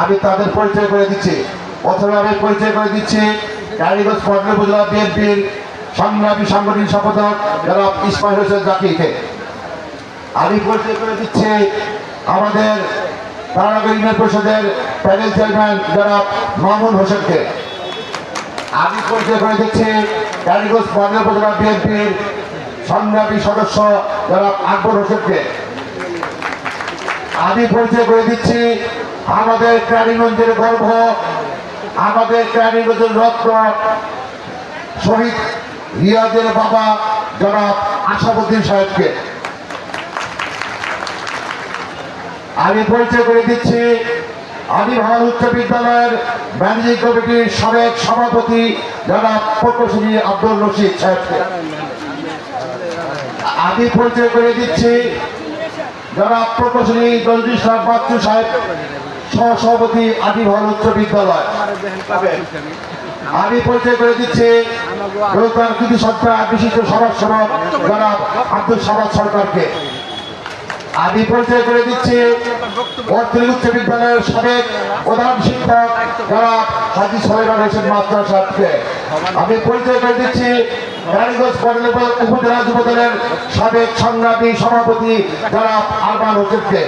আমি তাদের পরিচয় করে দিচ্ছি। প্রথমে আমি পরিচয় করে দিচ্ছি কালীগঞ্জ পটল উপজেলা বিএনপির সংগ্রামী সাংগঠনিক সম্পাদক যারা ইসমাইল হোসেন জাকিকে আমি পরিচয় করে দিচ্ছি আমাদের তারানগর ইউনিয়ন পরিষদের প্যানেল চেয়ারম্যান যারা মামুন হোসেনকে। আমি পরিচয় করে দিচ্ছি কালীগঞ্জ পটল উপজেলা বিএনপির সংগ্রামী সদস্য যারা আকবর হোসেনকে। আমি পরিচয় করে দিচ্ছি আমাদের ক্রাণীগঞ্জের গর্ব, আমাদের ক্রাণীগঞ্জের রত্ন শহীদ রিয়াজের বাবা জনাব আশাবুদ্দিন সাহেবকে। আমি পরিচয় করে দিচ্ছি আদিভাল উচ্চ বিদ্যালয়ের ম্যানেজিং কমিটির সাবেক সভাপতি জনাব প্রকৌশলী আব্দুল রশিদ সাহেবকে। আমি পরিচয় করে দিচ্ছি যারা প্রকৌশলী দলজি ইসলাম বাচ্চু সাহেব। সহসভাপতি আদিভাল উচ্চ বিদ্যালয়। আমি পরিচয় করে দিচ্ছি লোকতান্ত্রিক সত্তা বিশিষ্ট সমাজ সেবক যারা আব্দুল সামাদ সরকারকে। আমি পরিচয় করে দিচ্ছি বর্তমানে উচ্চ বিদ্যালয়ের সাবেক প্রধান শিক্ষক যারা হাজি সোহেমান হোসেন মাস্টার সাহেবকে। আমি পরিচয় করে দিচ্ছি উপজেলা যুবদলের সাবেক সংগ্রামী সভাপতি যারা আরমান হোসেনকে।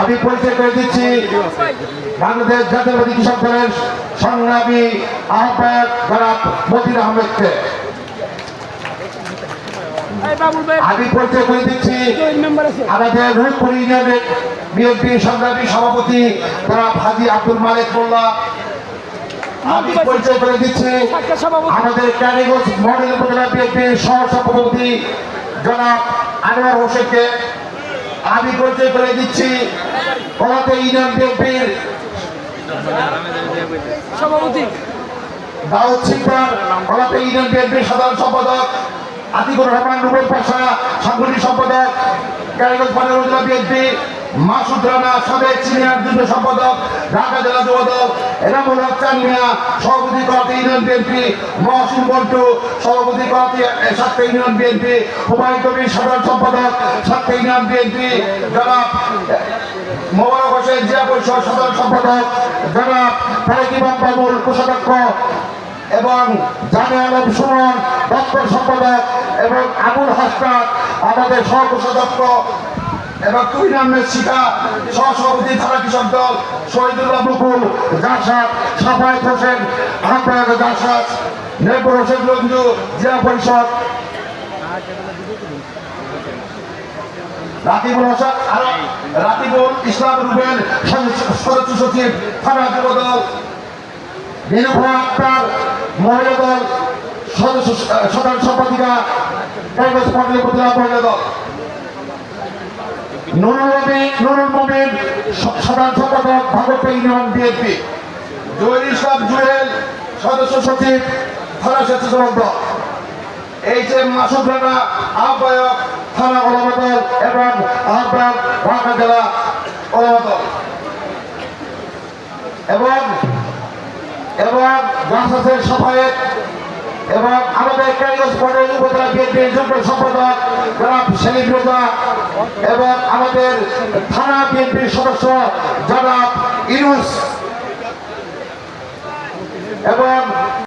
আমি পরিচয় করে দিচ্ছি বাংলাদেশ জাতীয়বাদী কৃষক দলের সংগ্রামী আহ্বায়ক আহমেদকে। আমি পরিচয় করে দিচ্ছি আমাদের রূপপুর ইউনিয়নের বিএনপি সংগ্রামী সভাপতি তারা হাজি আব্দুল মালিক মোল্লা। আমি পরিচয় করে দিচ্ছি আমাদের ক্যারিগঞ্জ মডেল উপজেলা সহ সভাপতি জনাব আনোয়ার হোসেনকে। আমি পরিচয় করে দিচ্ছি কলাতে ইনাম বিএনপির সভাপতি। দাউদ সিকদার কলাতে ইউনিয়ন বিএনপির সাধারণ সম্পাদক। আতিকুর রহমান রুবেল পাশা সাংগঠনিক সম্পাদক। বিএনপি মাসুদ রানা, সাবেক সিনিয়র যুগ্ম সম্পাদক, ঢাকা জেলা যুবদল, এনামুল হক চান্দিয়া সভাপতি কলাতে ইউনিয়ন বিএনপি, মহসিন বন্টু সভাপতি কলাতে সাতটা ইউনিয়ন বিএনপি, হুমায়ুন কবির, সাধারণ সম্পাদক, সাতটা ইউনিয়ন বিএনপি, জনাব মোবারক হোসেন, জিয়া পরিষদ সাধারণ সম্পাদক ইমাম বাবুল, কোষাধ্যক্ষ, এবং জানে আলম সুমন, দপ্তর সম্পাদক, এবং আবুল হাসনাত, আমাদের সহকোষাধ্যক্ষ এবং তুই নামের শিখা সহসভাপতি থানা কৃষক দল শহীদুল্লাহ মুকুল জাসাদ সাফায়ত হোসেন জাসাদ নেবুর হোসেন জেলা পরিষদ। হাসান ইসলাম রুবেল, সদস্য সদস্য সচিব, থানা যুবদল নিরুভা আক্তার, মহিলা দল, সদস্য সাধারণ সম্পাদিকা পাটলি উপজেলা মহিলা দল। নুরুল মমিন সাধারণ সম্পাদক ভাগত ইউনিয়ন বিএনপি। জহির ইসলাম জুয়েল সদস্য সচিব, থানা স্বেচ্ছাসেবক দল। এইচ এম মাসুদ রানা, আহ্বায়ক, থানা ওলামা এবং আহ্বায়ক, ঢাকা জেলা ওলামা এবং এবং জাহাজের সফায়েত, এবং ক্যারিয়াস পটেল উপজেলা বিএনপির যুগ্ম সম্পাদক জনাব এবং আমাদের থানা বিএনপির সদস্য জনাব ইউনুস এবং